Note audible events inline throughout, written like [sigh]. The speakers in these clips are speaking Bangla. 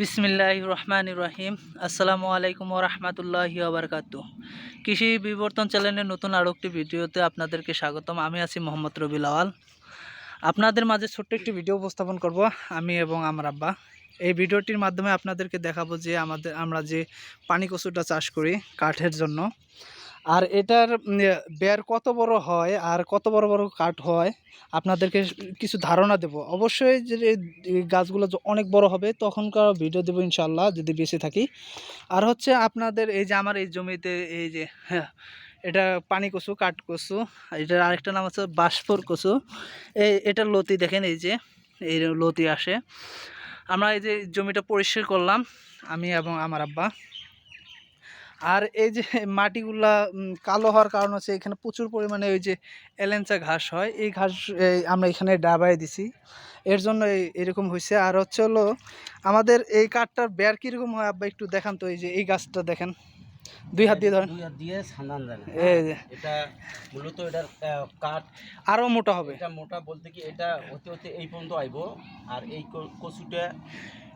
বিসমিল্লাহ রহমান রহিম। আসসালামু আলাইকুম রহমতুল্লাহি আবরকাত কৃষি বিবর্তন চ্যানেলের নতুন আরও একটি ভিডিওতে আপনাদেরকে স্বাগতম। আমি আছি মোহাম্মদ রবিল আওয়াল। আপনাদের মাঝে ছোট্ট একটি ভিডিও উপস্থাপন করব, আমি এবং আমার আব্বা। এই ভিডিওটির মাধ্যমে আপনাদেরকে দেখাবো যে আমাদের, আমরা যে পানি কচুটা চাষ করি কাঠের জন্য। আর এটার বের কত বড় হয় আর কত বড় বড় কাঠ হয়, আপনাদেরকে কিছু ধারণা দেব। অবশ্যই যে গাছগুলো অনেক বড় হবে, তখনকার ভিডিও দেবো ইনশাল্লাহ যদি বেঁচে থাকি। আর হচ্ছে আপনাদের এই যে, আমার এই জমিতে এই যে হ্যাঁ এটা পানি কচু, কাঠ কচু, এটার আরেকটা নাম হচ্ছে বাষ্পর কচু। এই এটার লতি দেখেন এই যে, এই লতি আসে। আমরা এই যে, জমিটা পরিষ্কার করলাম, আমি এবং আমার আব্বা। আর এই যে মাটিগুলা কালো হওয়ার কারণ হচ্ছে এখানে প্রচুর পরিমাণে ওই যে এলেঞ্চা ঘাস হয়। এই ঘাস আমরা এখানে ডাবাই দিছি। এর জন্য এরকম হয়েছে আর হচ্ছে হলো আমাদের এই কাঠটার বের কীরকম হয় আব্বা একটু দেখান তো এই যে এই গাছটা দেখেন। দুই হাত দিয়ে ধরেন। দুই হাত দিয়ে সান্দান এটা মূলত এটার কাঠ আরও মোটা হবে। এটা মোটা বলতে কি এটা হতে হতে এই পর্যন্ত আইবো। আর এই কচুটা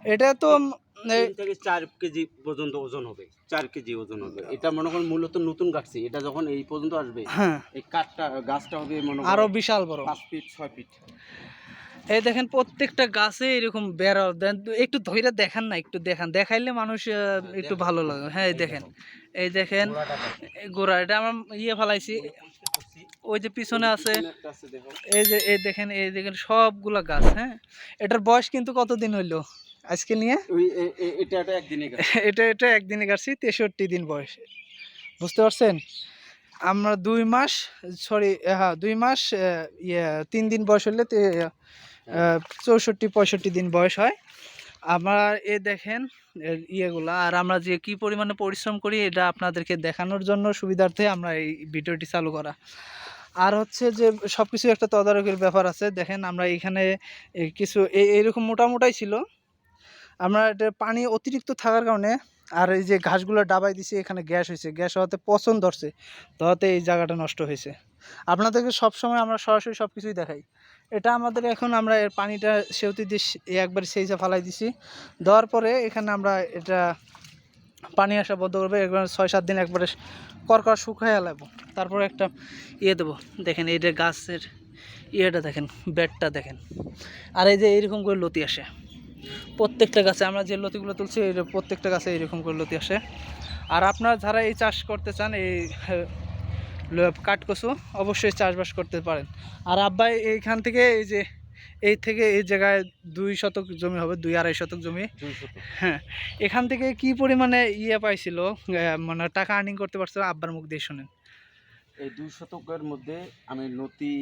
এটা তো থেকে চার কেজি পর্যন্ত ওজন হবে চার কেজি ওজন হবে। এটা মনে করেন মূলত নতুন কাটছি এটা যখন এই পর্যন্ত আসবে হ্যাঁ। এই কাঠটা গাছটা হবে মনে করেন বিশাল বড়। পাঁচ ফিট ছয় ফিট। এই দেখেন প্রত্যেকটা গাছে এরকম বেড়া একটু ধইরা দেখান না একটু দেখান। দেখাইলে মানুষ একটু ভালো লাগে। হ্যাঁ এই দেখেন। এই দেখেন এই গোড়া এটা আমার ইয়ে ফেলাইছি। ওই যে পিছনে আছে। এই যে এই দেখেন এই দেখেন সবগুলা গাছ হ্যাঁ। এটার বয়স কিন্তু কতদিন হইল? আজকে নিয়ে? এটা এটা একদিনে গাছ। [laughs] এটা এটা একদিনে কাটছি তেষট্টি দিন বয়স। বুঝতে পারছেন? আমরা দুই মাস সরি হ্যাঁ দুই মাস ইয়ে তিন দিন বয়স হলে তে- চৌষট্টি পঁয়ষট্টি দিন বয়স হয়। আমরা এ দেখেন ইয়েগুলা আর আমরা যে কি পরিমাণে পরিশ্রম করি এটা আপনাদেরকে দেখানোর জন্য সুবিধার্থে আমরা এই ভিডিওটি চালু করা। আর হচ্ছে যে সব কিছু একটা তদারকির ব্যাপার আছে। দেখেন আমরা এখানে কিছু এই- এইরকম মোটা মোটাই ছিল। আমরা এটা পানি অতিরিক্ত থাকার কারণে আর এই যে ঘাসগুলো ডাবাই দিছি, এখানে গ্যাস হয়েছে। গ্যাস হওয়াতে পচন ধরছে, ধরাতে এই জায়গাটা নষ্ট হয়েছে। আপনাদেরকে সবসময় আমরা সরাসরি সব কিছুই দেখাই। এটা আমাদের এখন আমরা এর পানিটা সেউতি দিয়ে একবার সেইজা ফালাই দিছি। দেওয়ার পরে এখানে আমরা এটা পানি আসা বন্ধ করবে। একবার ছয় সাত দিন একবারে করকর শুকাইয়া লাগবো। তারপরে একটা ইয়ে দেবো। দেখেন এই যে গাছের ইয়েটা দেখেন, বেডটা দেখেন। আর এই যে এইরকম করে লতি আসে। প্রত্যেকটা গাছে আমরা যে লতিগুলো তুলছি এই প্রত্যেকটা গাছে এইরকম করে লতি আসে। আর আপনারা যারা এই চাষ করতে চান এই কাঠকচু অবশ্যই চাষবাস করতে পারেন। আর আব্বাই এইখান থেকে এই যে এই থেকে এই জায়গায় দুই শতক জমি হবে দুই আড়াই শতক জমি। হ্যাঁ এখান থেকে কি পরিমাণে ইয়ে পাইছিল মানে টাকা আর্নিং করতে পারছিল আব্বার মুখ দিয়ে শোনেন। এই দুই শতকের মধ্যে আমি লতি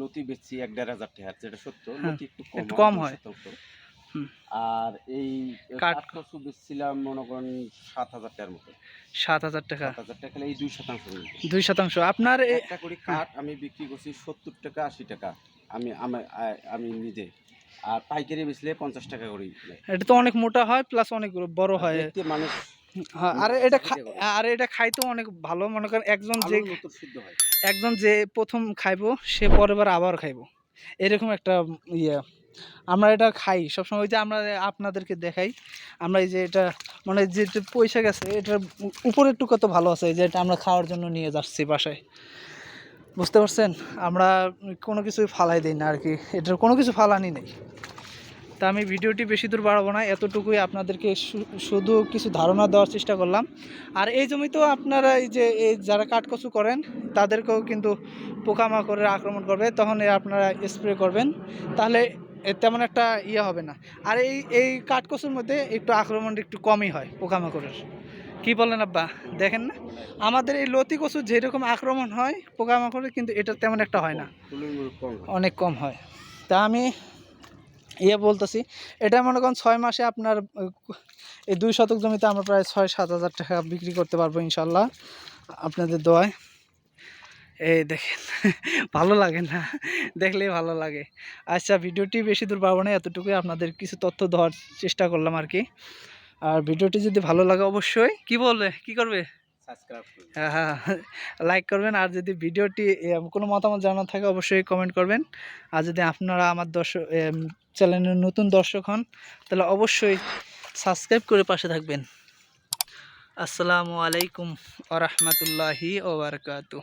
লতি বেচছি এক দেড় হাজার টাকা যেটা সত্য। হ্যাঁ, লতি একটু কম হয়। আর এই কাঠ- কাঠ কচু বেচছিলাম মনে করেন সাত হাজার টাকার মতো। সাত হাজার টাকা। সাত হাজার টাকা এই দুই শতাংশ। দুই শতাংশ। আপনার একটা করে কাঠ আমি বিক্রি করছি সত্তর টাকা আশি টাকা। আমি আমি নিজে। আর পাইকারি বেচলে পঞ্চাশ টাকা করে এটা তো অনেক মোটা হয় প্লাস অনেক বড় হয়। মানুষ হ্যাঁ, আর এটা আর এটা খাইতেও অনেক ভালো। মনে করেন একজন যে হয়। একজন যে প্রথম খাইবো সে পরের বার আবার খাইবো। এরকম একটা ইয়ে। আমরা এটা খাই। সবসময় ওই যে আমরা আপনাদেরকে দেখাই। আমরা এই যে এটা মানে যে পয়সা গেছে, এটার উপরের টুকু তো ভালো আছে যে এটা আমরা খাওয়ার জন্য নিয়ে যাচ্ছি বাসায়। বুঝতে পারছেন? আমরা কোনো কিছুই ফালাই দিই না আর কি এটার কোনো কিছু ফালানি নেই। তা আমি ভিডিওটি বেশি দূর বাড়াবো না, এতটুকুই আপনাদেরকে শুধু কিছু ধারণা দেওয়ার চেষ্টা করলাম। আর এই জমিতেও আপনারা এই যে, এই যারা কাঠকচু করেন, তাদেরকেও কিন্তু পোকামাকড়ের আক্রমণ করবে। তখন আপনারা স্প্রে করবেন। তাহলে এ তেমন একটা ইয়ে হবে না। আর এই এই কাঠকচুর মধ্যে একটু আক্রমণ একটু কমই হয় পোকামাকড়ের। কি বলেন আব্বা? দেখেন না? আমাদের এই লতি কচু যেরকম আক্রমণ হয় পোকামাকড়ের, কিন্তু এটা তেমন একটা হয় না। অনেক কম হয়। তা আমি ইয়ে বলতেছি, এটা মনে করেন ছয় মাসে আপনার, এই দুই শতক জমিতে আমরা প্রায় ছয় সাত হাজার টাকা বিক্রি করতে পারব ইনশাল্লাহ। আপনাদের দোয়ায়। এই দেখেন ভালো লাগে না দেখলেই ভালো লাগে। আচ্ছা ভিডিওটি বেশি দূর পাবো না এতটুকুই আপনাদের কিছু তথ্য দেওয়ার চেষ্টা করলাম আর কি। আর ভিডিওটি যদি ভালো লাগে অবশ্যই কি বলবে? কি করবে? হ্যাঁ হ্যাঁ লাইক করবেন। আর যদি ভিডিওটি কোনো মতামত জানার থাকে অবশ্যই কমেন্ট করবেন। আর যদি আপনারা আমার দর্শক চ্যানেলের নতুন দর্শক হন তাহলে অবশ্যই সাবস্ক্রাইব করে পাশে থাকবেন। আসসালামু আলাইকুম আ রহমতুল্লাহি ওবরকাতু